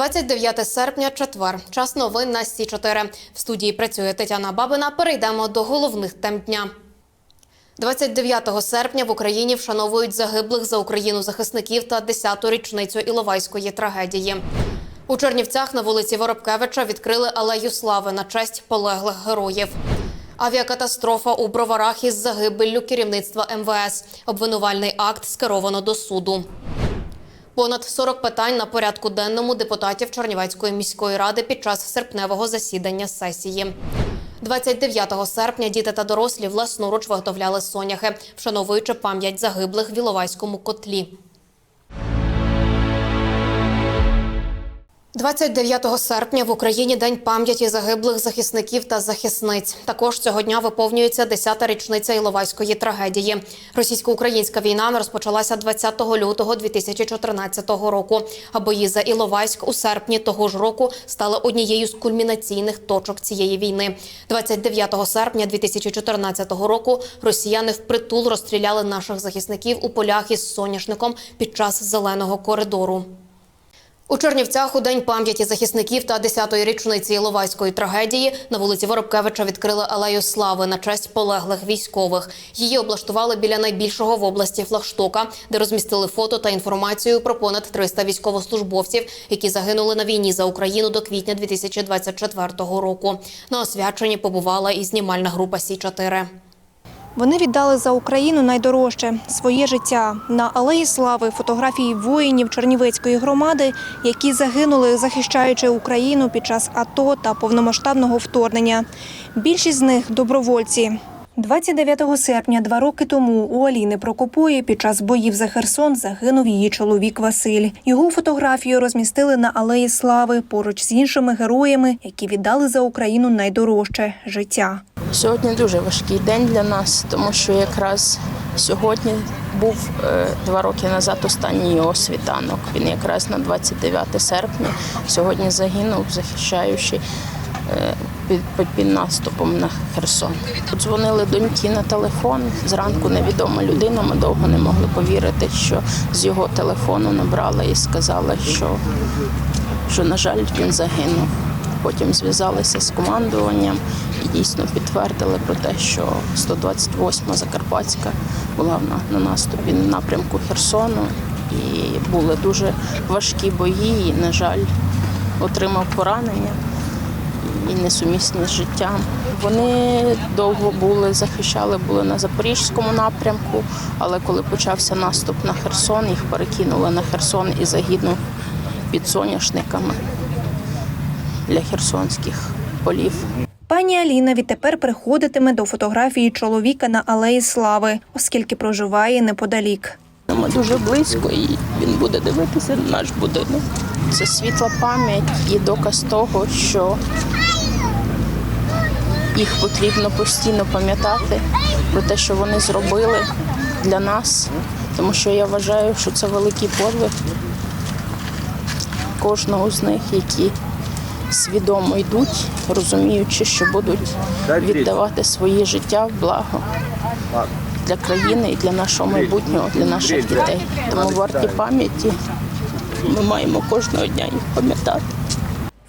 29 серпня, четвер. Час новин на Сі 4 В студії працює Тетяна Бабина. Перейдемо до головних тем дня. 29 серпня в Україні вшановують загиблих за Україну захисників та 10-ту річницю Іловайської трагедії. У Чернівцях на вулиці Воробкевича відкрили алею слави на честь полеглих героїв. Авіакатастрофа у Броварах із загибеллю керівництва МВС. Обвинувальний акт скеровано до суду. Понад 40 питань на порядку денному депутатів Чернівецької міської ради під час серпневого засідання сесії. 29 серпня діти та дорослі власноруч виготовляли соняхи, вшановуючи пам'ять загиблих в Іловайському котлі. 29 серпня в Україні День пам'яті загиблих захисників та захисниць. Також цього дня виповнюється 10-та річниця Іловайської трагедії. Російсько-українська війна розпочалася 20 лютого 2014 року. А бої за Іловайськ у серпні того ж року стали однією з кульмінаційних точок цієї війни. 29 серпня 2014 року росіяни впритул розстріляли наших захисників у полях із соняшником під час зеленого коридору. У Чернівцях у день пам'яті захисників та 10-ї річниці Іловайської трагедії на вулиці Воробкевича відкрили алею слави на честь полеглих військових. Її облаштували біля найбільшого в області флагштока, де розмістили фото та інформацію про понад 300 військовослужбовців, які загинули на війні за Україну до квітня 2024 року. На освяченні побувала і знімальна група Сі 4 Вони віддали за Україну найдорожче своє життя. На алеї слави фотографії воїнів Чернівецької громади, які загинули, захищаючи Україну під час АТО та повномасштабного вторгнення. Більшість з них добровольці. 29 серпня, два роки тому, у Аліни Прокопої під час боїв за Херсон загинув її чоловік Василь. Його фотографію розмістили на алеї слави поруч з іншими героями, які віддали за Україну найдорожче життя. Сьогодні дуже важкий день для нас, тому що якраз сьогодні був е, два роки назад останній його світанок. Він якраз на 29 серпня сьогодні загинув, захищаючи е, під, під, наступом на Херсон. Дзвонили доньки на телефон. Зранку невідома людина. Ми довго не могли повірити, що з його телефону набрала і сказала, що, що на жаль, він загинув. Потім зв'язалися з командуванням і дійсно підтвердили про те, що 128-ма Закарпатська була на наступі на напрямку Херсону. І були дуже важкі бої. І, на жаль, отримав поранення і несумісні з життям. Вони довго були, захищали, були на Запорізькому напрямку, але коли почався наступ на Херсон, їх перекинули на Херсон і загинув під соняшниками для херсонських полів. Пані Аліна відтепер приходитиме до фотографії чоловіка на алеї слави, оскільки проживає неподалік. Ми дуже близько, і він буде дивитися на наш будинок. Це світла пам'ять і доказ того, що їх потрібно постійно пам'ятати про те, що вони зробили для нас, тому що я вважаю, що це великий подвиг кожного з них, які свідомо йдуть, розуміючи, що будуть віддавати своє життя в благо для країни і для нашого майбутнього, для наших дітей. Тому варті пам'яті ми маємо кожного дня їх пам'ятати.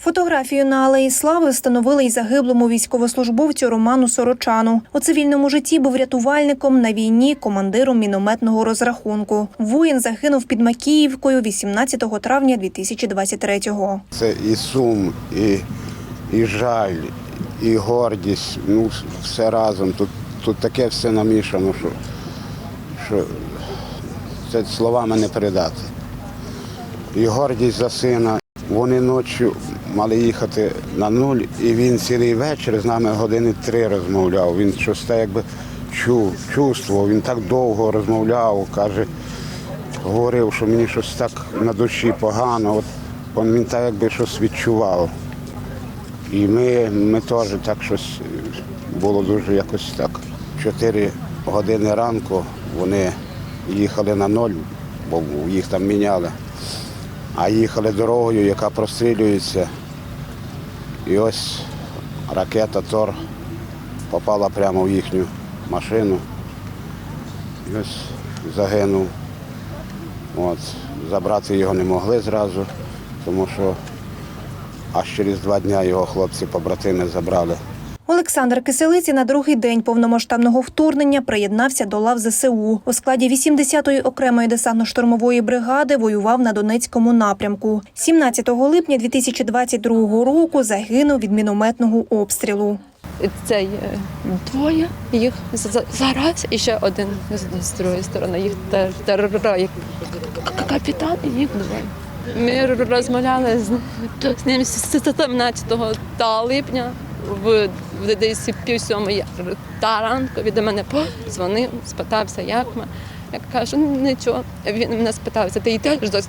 Фотографію на алеї слави встановили й загиблому військовослужбовцю Роману Сорочану. У цивільному житті був рятувальником на війні, командиром мінометного розрахунку. Воїн загинув під Макіївкою 18 травня 2023-го. Це і сум, і, і жаль, і гордість. Ну, все разом. Тут, тут таке все намішано, що, що це словами не передати. І гордість за сина. Вони ночі мали їхати на нуль, і він цілий вечір з нами години три розмовляв. Він щось так якби чув, чувствував, він так довго розмовляв, каже, говорив, що мені щось так на душі погано. От він, так якби щось відчував. І ми, ми теж так щось було дуже якось так. Чотири години ранку вони їхали на ноль, бо їх там міняли, а їхали дорогою, яка прострілюється. І ось ракета Тор попала прямо в їхню машину. І ось загинув. От. Забрати його не могли зразу, тому що аж через два дні його хлопці-побратими забрали. Олександр Киселиці на другий день повномасштабного вторгнення приєднався до лав ЗСУ. У складі 80-ї окремої десантно-штурмової бригади воював на Донецькому напрямку. 17 липня 2022 року загинув від мінометного обстрілу. Це є двоє їх за- за- зараз і ще один з, другої сторони. Їх теж терорує капітан і їх двоє. Ми розмовляли з, ним з 17 та липня в, в десь пів сьомої та ранку від мене подзвонив, спитався, як ми. Я кажу, «Ну, нічого. Він мене спитався, ти йдеш до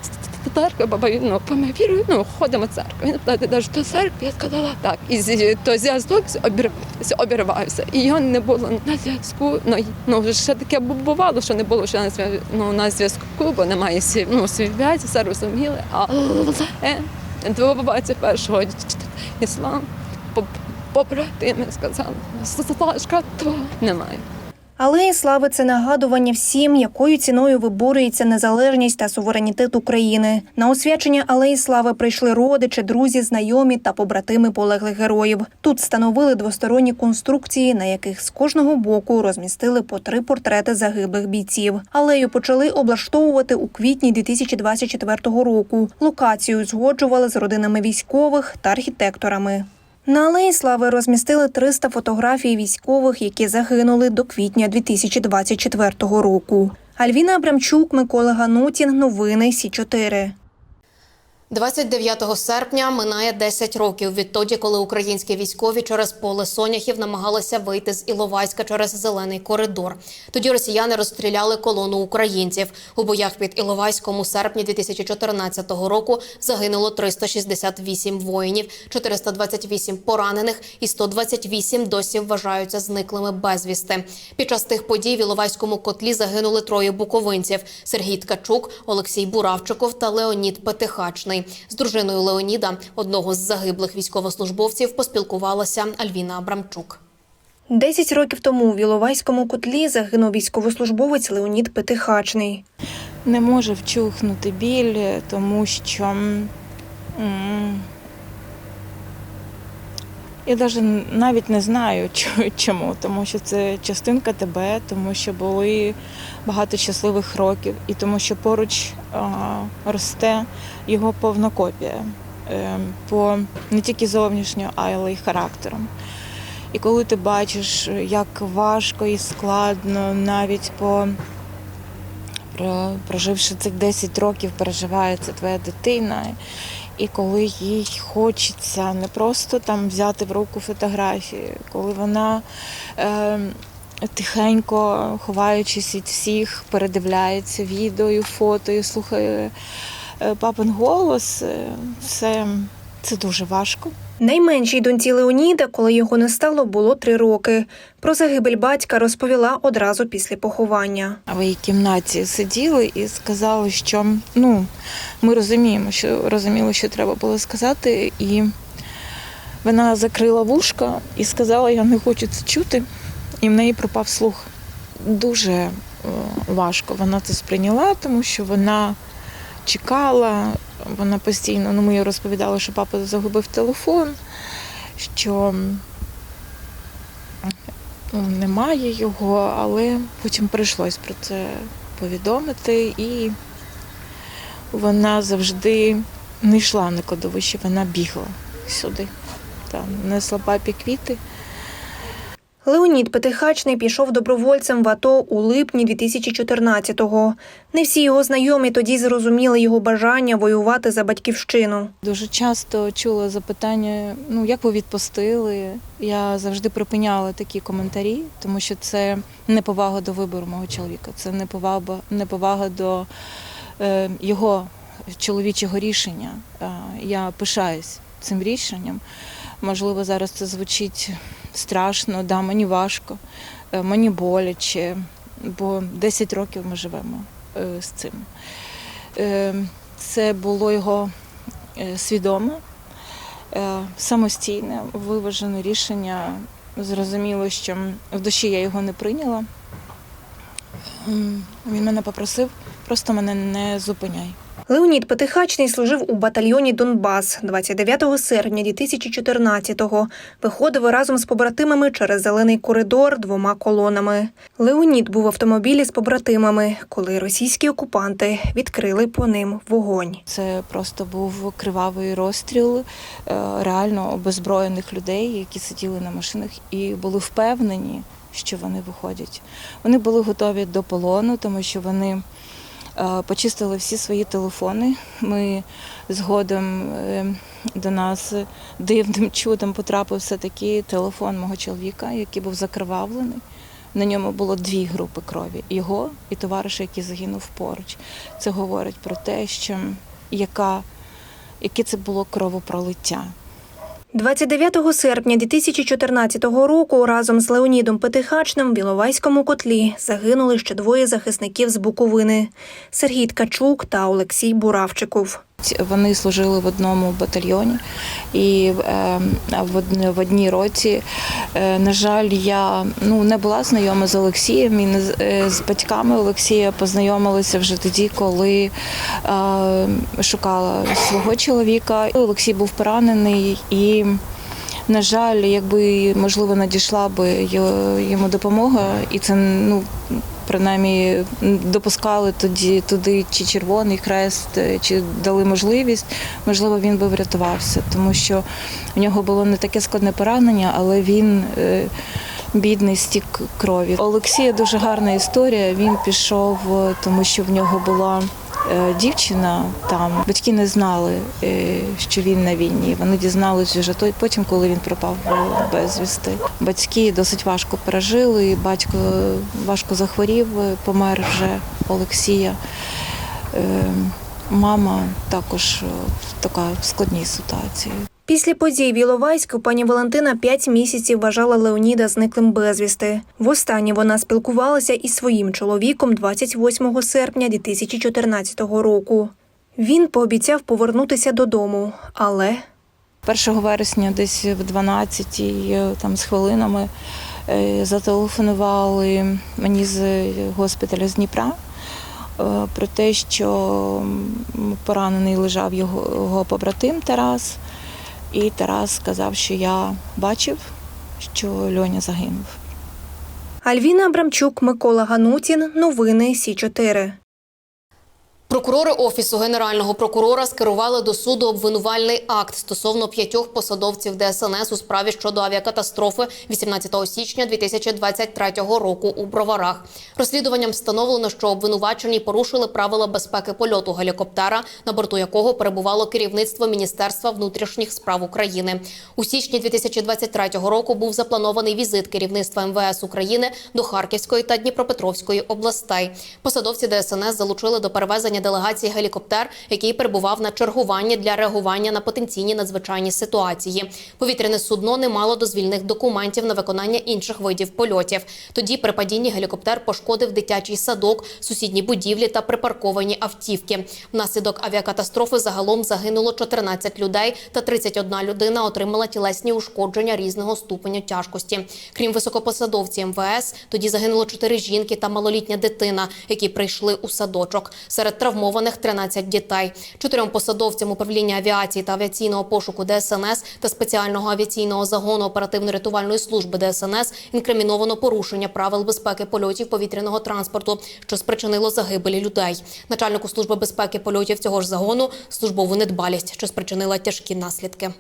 церкви, баба, ну, вірую, ну, ходимо в церкву. Він питає, ти йдеш до церкви? Я сказала, так. І то зв'язок обірвався. І його не було на зв'язку. Ну, ну, ще таке бувало, що не було ще на зв'язку, ну, на зв'язку, бо немає ну, связі, все розуміли. Але 21 числа по- побратими сказали, Сашка, то немає. Алеї слави це нагадування всім, якою ціною виборюється незалежність та суверенітет України. На освячення алеї слави прийшли родичі, друзі, знайомі та побратими полеглих героїв. Тут встановили двосторонні конструкції, на яких з кожного боку розмістили по три портрети загиблих бійців. Алею почали облаштовувати у квітні 2024 року. Локацію згоджували з родинами військових та архітекторами. На алеї слави розмістили 300 фотографій військових, які загинули до квітня 2024 року. Альвіна Абрамчук, Микола Ганутін. Новини Сі 4 29 серпня минає 10 років відтоді, коли українські військові через поле соняхів намагалися вийти з Іловайська через зелений коридор. Тоді росіяни розстріляли колону українців. У боях під Іловайськом у серпні 2014 року загинуло 368 воїнів, 428 поранених і 128 досі вважаються зниклими безвісти. Під час тих подій в Іловайському котлі загинули троє буковинців: Сергій Ткачук, Олексій Буравчиков та Леонід Петихачний. З дружиною Леоніда, одного з загиблих військовослужбовців, поспілкувалася Альвіна Абрамчук. Десять років тому в Іловайському котлі загинув військовослужбовець Леонід Петихачний. не може вчухнути біль, тому що я навіть навіть не знаю чому, тому що це частинка тебе, тому що були багато щасливих років, і тому що поруч а, росте його повна копія е, по не тільки зовнішньо, але й характером. І коли ти бачиш, як важко і складно навіть по проживши цих 10 років, переживає це твоя дитина. І коли їй хочеться не просто там взяти в руку фотографії, коли вона е, тихенько, ховаючись від всіх, передивляється відео, і фото і слухає папин голос, е, це, це дуже важко. Найменшій доньці Леоніда, коли його не стало, було три роки. Про загибель батька розповіла одразу після поховання. в її кімнаті сиділи і сказали, що ну, ми розуміємо, що розуміли, що треба було сказати. І вона закрила вушка і сказала, я не хочу це чути. І в неї пропав слух. Дуже е, важко вона це сприйняла, тому що вона чекала, вона постійно, ну ми їй розповідали, що папа загубив телефон, що Ну, Немає його, але потім прийшлось про це повідомити, і вона завжди не йшла на кладовище, вона бігла сюди. Там несла папі квіти. Леонід Петихачний пішов добровольцем в АТО у липні 2014-го. Не всі його знайомі тоді зрозуміли його бажання воювати за батьківщину. Дуже часто чула запитання: ну як ви відпустили? Я завжди припиняла такі коментарі, тому що це неповага до вибору мого чоловіка, це неповага, неповага до е, його чоловічого рішення. Е, я пишаюсь цим рішенням. Можливо, зараз це звучить страшно, да, мені важко, е, мені боляче, бо 10 років ми живемо е, з цим. Е, Це було його свідоме, самостійне, виважене рішення. Зрозуміло, що в душі я його не прийняла. Він мене попросив, просто мене не зупиняй. Леонід Петихачний служив у батальйоні Донбас 29 серпня 2014-го. Виходив разом з побратимами через зелений коридор двома колонами. Леонід був в автомобілі з побратимами, коли російські окупанти відкрили по ним вогонь. Це просто був кривавий розстріл е, реально обезброєних людей, які сиділи на машинах і були впевнені, що вони виходять. Вони були готові до полону, тому що вони почистили всі свої телефони. Ми згодом е, до нас дивним чудом потрапив все-таки телефон мого чоловіка, який був закривавлений. На ньому було дві групи крові його і товариша, який загинув поруч. Це говорить про те, що яка, яке це було кровопролиття. 29 серпня 2014 року разом з Леонідом Петихачним в Біловайському котлі загинули ще двоє захисників з Буковини – Сергій Ткачук та Олексій Буравчиков. Вони служили в одному батальйоні, і е, в, одній році, е, на жаль, я ну, не була знайома з Олексієм і з- е, батьками Олексія познайомилася вже тоді, коли е, шукала свого чоловіка. Олексій був поранений і. На жаль, якби можливо надійшла би йому допомога, і це ну принаймні допускали тоді туди чи Червоний Хрест, е, чи дали можливість, можливо, він би врятувався, тому що в нього було не таке складне поранення, але він. е, Бідний стік крові. Олексія дуже гарна історія. Він пішов, е, тому що в нього була дівчина там. Батьки не знали, е, що він на війні. Вони дізналися вже той- потім, коли він пропав е, безвісти. Батьки досить важко пережили. Батько важко захворів, е, помер вже Олексія. Е, Мама також е, в така складній ситуації. Після подій в Іловайську пані Валентина п'ять місяців вважала Леоніда зниклим безвісти. Востаннє вона спілкувалася із своїм чоловіком 28 серпня 2014 року. Він пообіцяв повернутися додому, але 1 вересня, десь в 12 е, там з хвилинами е, зателефонували мені з госпіталя з Дніпра е, про те, що поранений лежав його, його побратим Тарас. І Тарас сказав, що я бачив, що Льоня загинув. Альвіна Абрамчук, Микола Ганутін. Новини Сі 4 Прокурори офісу генерального прокурора скерували до суду обвинувальний акт стосовно п'ятьох посадовців ДСНС у справі щодо авіакатастрофи 18 січня 2023 року у Броварах. Розслідуванням встановлено, що обвинувачені порушили правила безпеки польоту гелікоптера, на борту якого перебувало керівництво Міністерства внутрішніх справ України. У січні 2023 року був запланований візит керівництва МВС України до Харківської та Дніпропетровської областей. Посадовці ДСНС залучили до перевезення делегації гелікоптер, який перебував на чергуванні для реагування на потенційні надзвичайні ситуації. Повітряне судно не мало дозвільних документів на виконання інших видів польотів. Тоді при падінні гелікоптер пошкодив дитячий садок, сусідні будівлі та припарковані автівки. Внаслідок авіакатастрофи загалом загинуло 14 людей та 31 людина отримала тілесні ушкодження різного ступеню тяжкості. Крім високопосадовців МВС, тоді загинуло 4 жінки та малолітня дитина, які прийшли у садочок. Серед травмованих 13 дітей. Чотирьом посадовцям управління авіації та авіаційного пошуку ДСНС та спеціального авіаційного загону оперативно-рятувальної служби ДСНС інкриміновано порушення правил безпеки польотів повітряного транспорту, що спричинило загибелі людей. Начальнику служби безпеки польотів цього ж загону службову недбалість, що спричинила тяжкі наслідки.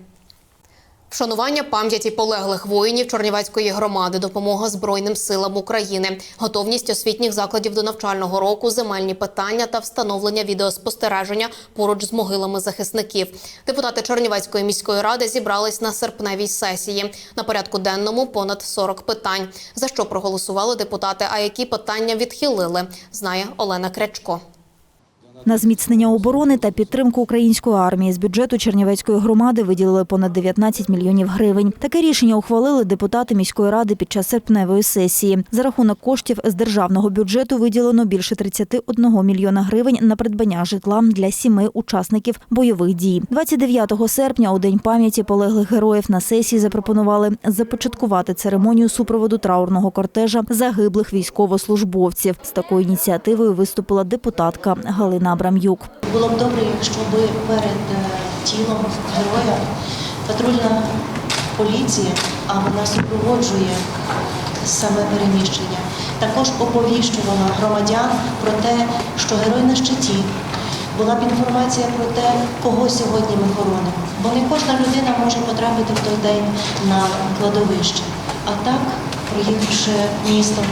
Вшанування пам'яті полеглих воїнів Чернівецької громади, допомога Збройним силам України, готовність освітніх закладів до навчального року, земельні питання та встановлення відеоспостереження поруч з могилами захисників. Депутати Чернівецької міської ради зібрались на серпневій сесії. На порядку денному понад 40 питань. За що проголосували депутати, а які питання відхилили, знає Олена Крячко. На зміцнення оборони та підтримку української армії з бюджету Чернівецької громади виділили понад 19 мільйонів гривень. Таке рішення ухвалили депутати міської ради під час серпневої сесії. За рахунок коштів з державного бюджету виділено більше 31 мільйона гривень на придбання житла для сіми учасників бойових дій. 29 серпня, у день пам'яті полеглих героїв, на сесії запропонували започаткувати церемонію супроводу траурного кортежа загиблих військовослужбовців. З такою ініціативою виступила депутатка Галина Абрам'юк. Було б добре, якщо перед е, тілом героя патрульна поліція, а вона супроводжує саме переміщення, також оповіщувала громадян про те, що герой на щиті. Була б інформація про те, кого сьогодні ми хоронимо. Бо не кожна людина може потрапити в той день на кладовище. А так, проїхавши містом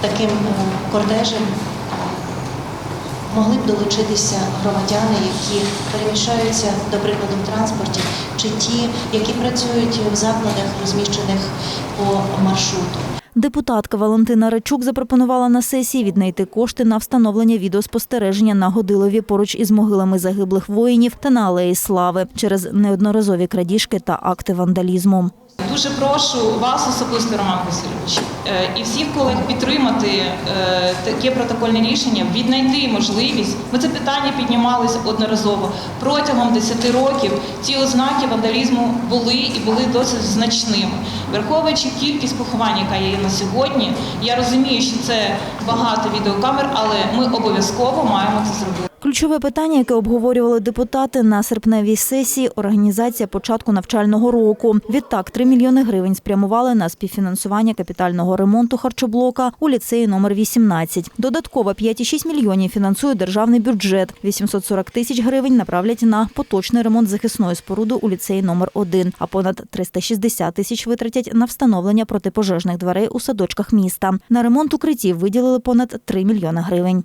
таким е, кортежем, могли б долучитися громадяни, які переміщаються, до прикладу, в транспорті, чи ті, які працюють в закладах, розміщених по маршруту. Депутатка Валентина Речук запропонувала на сесії віднайти кошти на встановлення відеоспостереження на Годилові поруч із могилами загиблих воїнів та на алеї Слави через неодноразові крадіжки та акти вандалізму. Дуже прошу вас особисто, Роман Васильович, е, і всіх колег підтримати е, таке протокольне рішення, віднайти можливість. Ми це питання піднімалися одноразово. Протягом 10 років ці ознаки вандалізму були і були досить значними. Враховуючи кількість поховань, яка є на сьогодні, я розумію, що це багато відеокамер, але ми обов'язково маємо це зробити. Ключове питання, яке обговорювали депутати на серпневій сесії – організація початку навчального року. Відтак, 3 мільйони гривень спрямували на співфінансування капітального ремонту харчоблока у ліцеї номер 18. Додатково 5,6 мільйонів фінансує державний бюджет. 840 тисяч гривень направлять на поточний ремонт захисної споруди у ліцеї номер 1, а понад 360 тисяч витратять на встановлення протипожежних дверей у садочках міста. На ремонт укриттів виділили понад 3 мільйони гривень.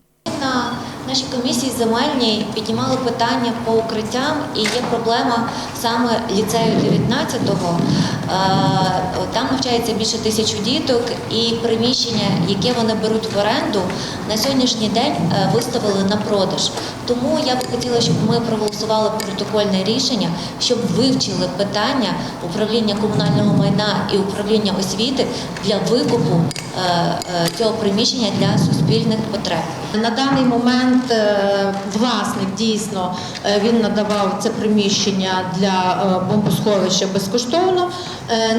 На нашій комісії земельній піднімали питання по укриттям, і є проблема саме ліцею 19-го. Е, Там навчається більше тисячі діток, і приміщення, яке вони беруть в оренду, на сьогоднішній день е, виставили на продаж. Тому я б хотіла, щоб ми проголосували протокольне рішення, щоб вивчили питання управління комунального майна і управління освіти для викупу е, цього приміщення для суспільних потреб. На даний момент е, власник дійсно е, він надавав це приміщення для е, бомбосховища безкоштовно.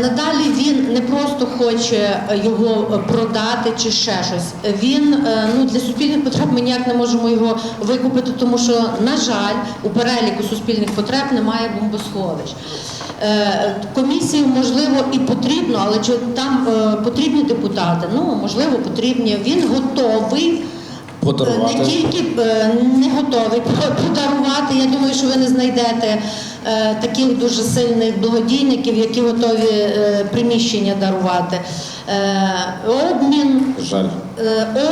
Надалі він не просто хоче його продати чи ще щось. Він ну для суспільних потреб ми ніяк не можемо його викупити, тому що на жаль, у переліку суспільних потреб немає бомбосховищ. Комісію можливо і потрібно, але чи там потрібні депутати? Ну можливо, потрібні. Він готовий. Подарувати. Не тільки е, не готовий подарувати. Я думаю, що ви не знайдете е, таких дуже сильних благодійників, які готові е, приміщення дарувати. Обмін. Жаль.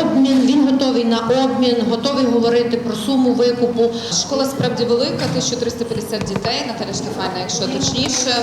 Обмін, він готовий на обмін, готовий говорити про суму викупу. Школа справді велика, 1350 дітей. Наталя Штефанівна, якщо точніше,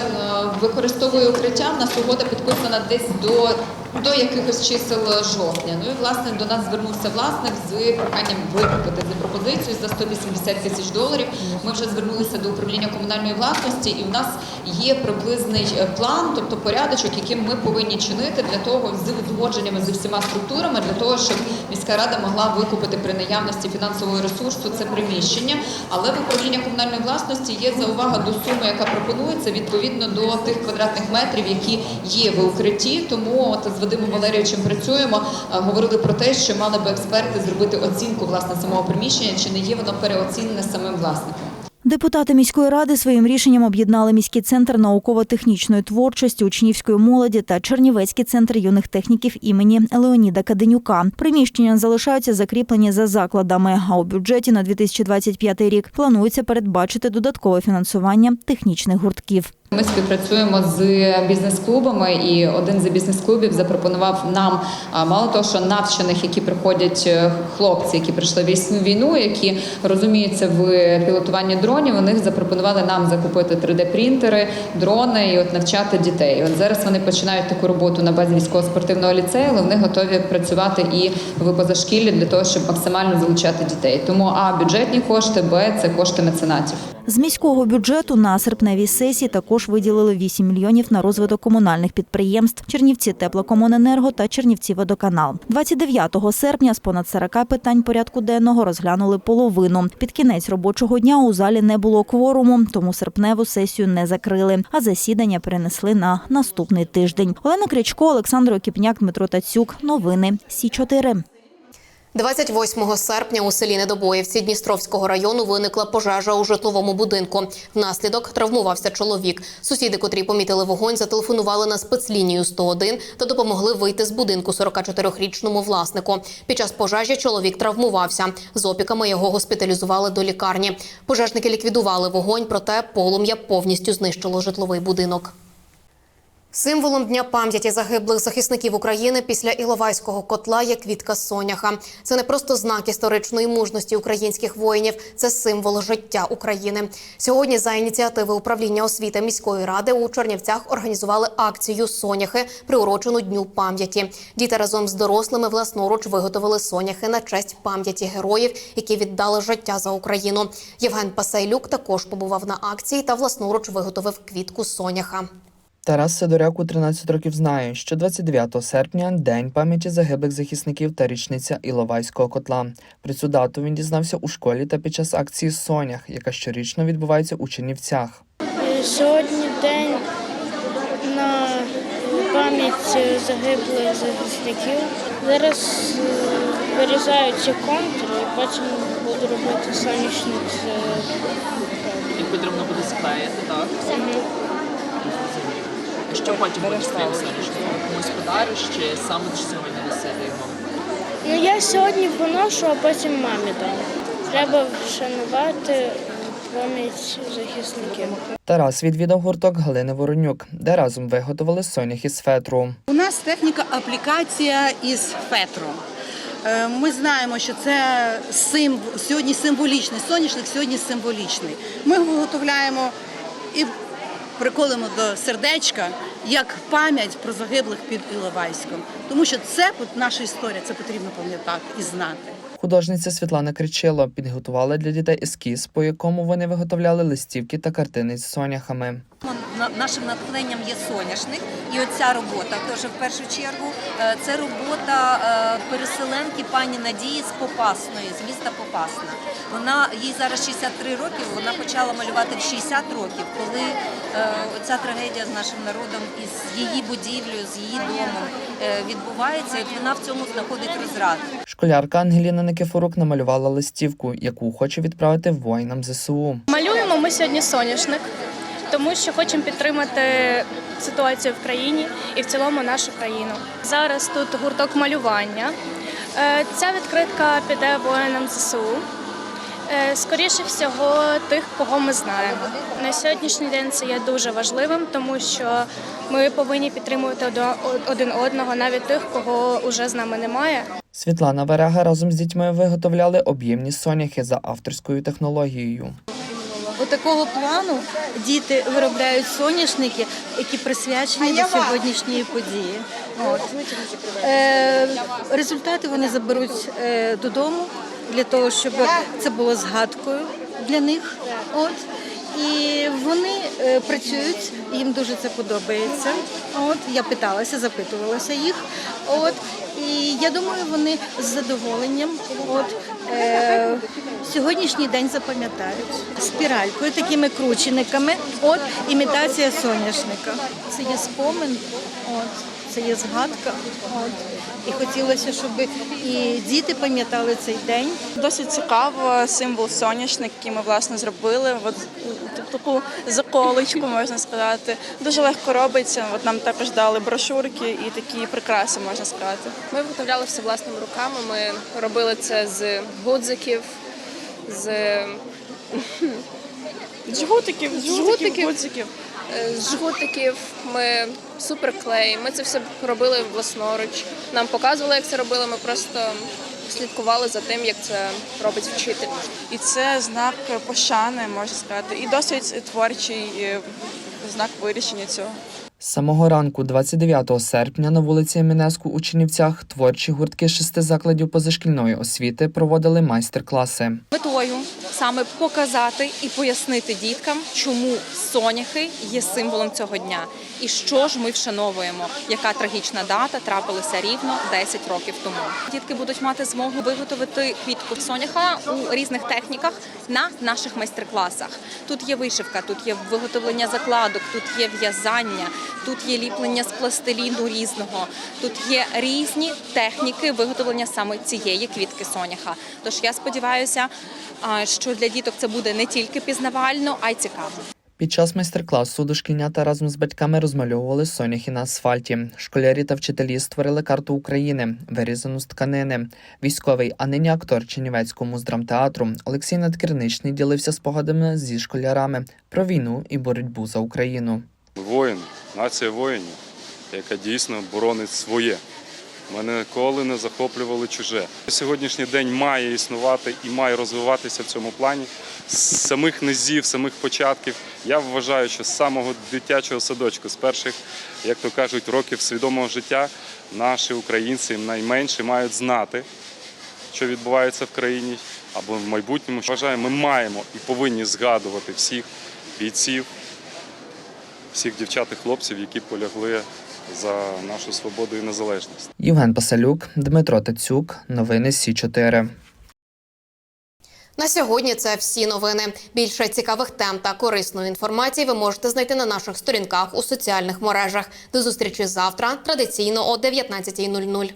використовує укриття. В нас угода підписана десь до. До якихось чисел жовтня. Ну і власне до нас звернувся власник з проханням викупити за пропозицію за 180 тисяч доларів. Ми вже звернулися до управління комунальної власності, і в нас є приблизний е, план, тобто порядочок, яким ми повинні чинити для того з узгодженнями з усіма структурами, для того, щоб міська рада могла викупити при наявності фінансового ресурсу це приміщення. Але в управління комунальної власності є заувага до суми, яка пропонується відповідно до тих квадратних метрів, які є в укритті. Тому от з Вадимом Валерійовичем працюємо. Говорили про те, що мали би експерти зробити оцінку власне самого приміщення, чи не є воно переоцінене самим власником. Депутати міської ради своїм рішенням об'єднали міський центр науково-технічної творчості, учнівської молоді та Чернівецький центр юних техніків імені Леоніда Каденюка. Приміщення залишаються закріплені за закладами. А у бюджеті на 2025 рік планується передбачити додаткове фінансування технічних гуртків. Ми співпрацюємо з бізнес-клубами, і один з бізнес-клубів запропонував нам мало того, що навчених, які приходять е, хлопці, які прийшли в війну, які розуміються в пілотуванні дронів. Них запропонували нам закупити 3D-принтери, дрони і от навчати дітей. От зараз вони починають таку роботу на базі військово-спортивного ліцею, але вони готові працювати і в позашкіллі для того, щоб максимально залучати дітей. Тому а бюджетні кошти, б це кошти меценатів. З міського бюджету на серпневій сесії також виділили 8 мільйонів на розвиток комунальних підприємств Чернівці теплокомуненерго та Чернівці водоканал. 29 серпня з понад 40 питань порядку денного розглянули половину. Під кінець робочого дня у залі не було кворуму, тому серпневу сесію не закрили, а засідання перенесли на наступний тиждень. Олена Крячко, Олександр Окіпняк, Дмитро Тацюк. Новини Сі 4 28 серпня у селі Недобоївці Дністровського району виникла пожежа у житловому будинку. Внаслідок травмувався чоловік. Сусіди, котрі помітили вогонь, зателефонували на спецлінію 101 та допомогли вийти з будинку 44-річному власнику. Під час пожежі чоловік травмувався. З опіками його госпіталізували до лікарні. Пожежники ліквідували вогонь, проте полум'я повністю знищило житловий будинок. Символом дня пам'яті загиблих захисників України після Іловайського котла є квітка соняха. Це не просто знак історичної мужності українських воїнів, це символ життя України. Сьогодні за ініціативи управління освіти міської ради у Чернівцях організували акцію соняхи, приурочену дню пам'яті. Діти разом з дорослими власноруч виготовили соняхи на честь пам'яті героїв, які віддали життя за Україну. Євген Пасейлюк також побував на акції та власноруч виготовив квітку соняха. Тарас Сидоряк у 13 років знає, що 29 серпня день пам'яті загиблих захисників та річниця Іловайського котла. Про цю дату він дізнався у школі та під час акції Сонях, яка щорічно відбувається у Чернівцях. Сьогодні день на пам'ять загиблих захисників. Зараз е, вирізаються контури, і потім буду робити сонячник І потрібно буде склеїти, так? Що потім будеш з тим сонячником? Комусь подариш чи саме ж сьогодні носити його? Ну я сьогодні поношу, а потім мамі дам. Треба вшанувати пам'ять захисників. Тарас відвідав гурток Галини Воронюк, де разом виготовили соняхи з фетру. У нас техніка аплікація із фетру. Е, Ми знаємо, що це символ, сьогодні символічний соняшник, сьогодні символічний. Ми виготовляємо і приколимо до сердечка як пам'ять про загиблих під Іловайськом. Тому що це наша історія, це потрібно пам'ятати і знати. Художниця Світлана Кричило підготувала для дітей ескіз, по якому вони виготовляли листівки та картини з соняхами. На- Нашим натхненням є соняшник, і оця робота теж в першу чергу. е, Це робота е, переселенки пані Надії з Попасної, з міста Попасна. Вона їй зараз 63 роки. Вона почала малювати в 60 років, коли е, оця трагедія з нашим народом і з її будівлею, з її домом відбувається. І вона в цьому знаходить розрад. Школярка Ангеліна Никифорук намалювала листівку, яку хоче відправити воїнам ЗСУ. Малюємо ми сьогодні соняшник, тому що хочемо підтримати ситуацію в країні і в цілому нашу країну. Зараз тут гурток малювання. Е, Ця відкритка піде воїнам ЗСУ. Е, Скоріше всього, тих, кого ми знаємо. На сьогоднішній день це є дуже важливим, тому що ми повинні підтримувати один одного, навіть тих, кого вже з нами немає. Світлана Варега разом з дітьми виготовляли об'ємні соняхи за авторською технологією. Отакого плану діти виробляють соняшники, які присвячені до сьогоднішньої події. От. Е, результати вони заберуть е, додому для того, щоб це було згадкою для них. От. І вони е, працюють, їм дуже це подобається. От я питалася, запитувалася їх. От і я думаю, вони з задоволенням. От е, сьогоднішній день запам'ятають спіралькою, такими кручениками. От імітація соняшника. Це є спомин, от це є згадка. От і хотілося, щоб і діти пам'ятали цей день. Досить цікаво, символ соняшник, який ми власне зробили. От таку заколочку можна сказати. Дуже легко робиться. От нам також дали брошурки і такі прикраси, можна сказати. Ми виготовляли все власними руками. Ми робили це з гудзиків, з Жгутиків, жгутиків, гудзиків. З жгутиків. Ми суперклей. Ми це все робили власноруч. Нам показували, як це робили. Ми просто слідкували за тим, як це робить вчитель. І це знак пошани, можна сказати, і досить творчий знак вирішення цього. З самого ранку, 29 серпня, на вулиці Емінеску у Чернівцях творчі гуртки шести закладів позашкільної освіти проводили майстер-класи. Метою саме показати і пояснити діткам, чому соняхи є символом цього дня, і що ж ми вшановуємо, яка трагічна дата трапилася рівно 10 років тому. Дітки будуть мати змогу виготовити квітку соняха у різних техніках на наших майстер-класах. Тут є вишивка, тут є виготовлення закладок, тут є в'язання, тут є ліплення з пластиліну різного, тут є різні техніки виготовлення саме цієї квітки соняха. Тож я сподіваюся, а, що для діток це буде не тільки пізнавально, а й цікаво. Під час майстер-класу дошкільнята разом з батьками розмальовували соняхи на асфальті. Школярі та вчителі створили карту України, вирізану з тканини. Військовий, а нині актор Чернівецького муздрамтеатру Олексій Надкірничний ділився спогадами зі школярами про війну і боротьбу за Україну. Воїн, нація воїнів, яка дійсно боронить своє. Ми ніколи не захоплювали чуже. Сьогоднішній день має існувати і має розвиватися в цьому плані з самих низів, самих початків. Я вважаю, що з самого дитячого садочку, з перших, як то кажуть, років свідомого життя, наші українці найменше мають знати, що відбувається в країні або в майбутньому. Вважаю, ми маємо і повинні згадувати всіх бійців, всіх дівчат і хлопців, які полягли за нашу свободу і незалежність. Євген Пасалюк, Дмитро Тацюк, новини Сі 4 На сьогодні це всі новини. Більше цікавих тем та корисної інформації ви можете знайти на наших сторінках у соціальних мережах. До зустрічі завтра, традиційно о 19.00.